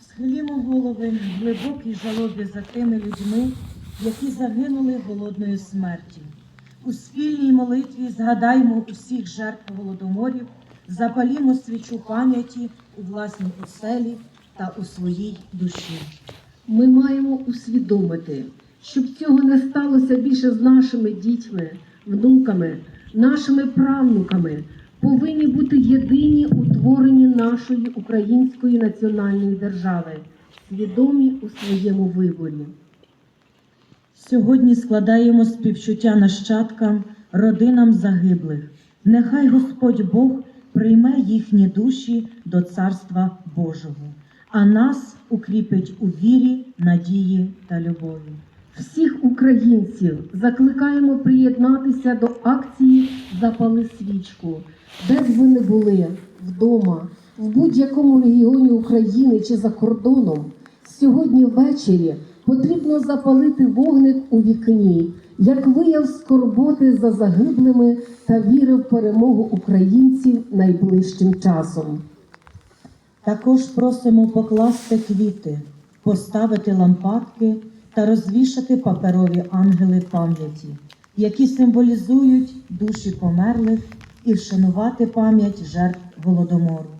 Схилімо голови в глибокій жалобі за тими людьми, які загинули голодною смертю. У спільній молитві згадаймо усіх жертв голодоморів, запалімо свічу пам'яті у власній оселі та у своїй душі. Ми маємо усвідомити, щоб цього не сталося більше з нашими дітьми, внуками, нашими правнуками. Повинні бути єдині у творенні нашої української національної держави, свідомі у своєму виборі. Сьогодні складаємо співчуття нащадкам, родинам загиблих. Нехай Господь Бог прийме їхні душі до Царства Божого, а нас укріпить у вірі, надії та любові. Всіх українців закликаємо приєднатися до акції Запали свічку, де б ви не були вдома, в будь-якому регіоні України чи за кордоном. Сьогодні ввечері потрібно запалити вогник у вікні, як вияв скорботи за загиблими та віри в перемогу українців найближчим часом. Також просимо покласти квіти, поставити лампадки та розвішати паперові ангели пам'яті, які символізують душі померлих і вшанувати пам'ять жертв голодомору.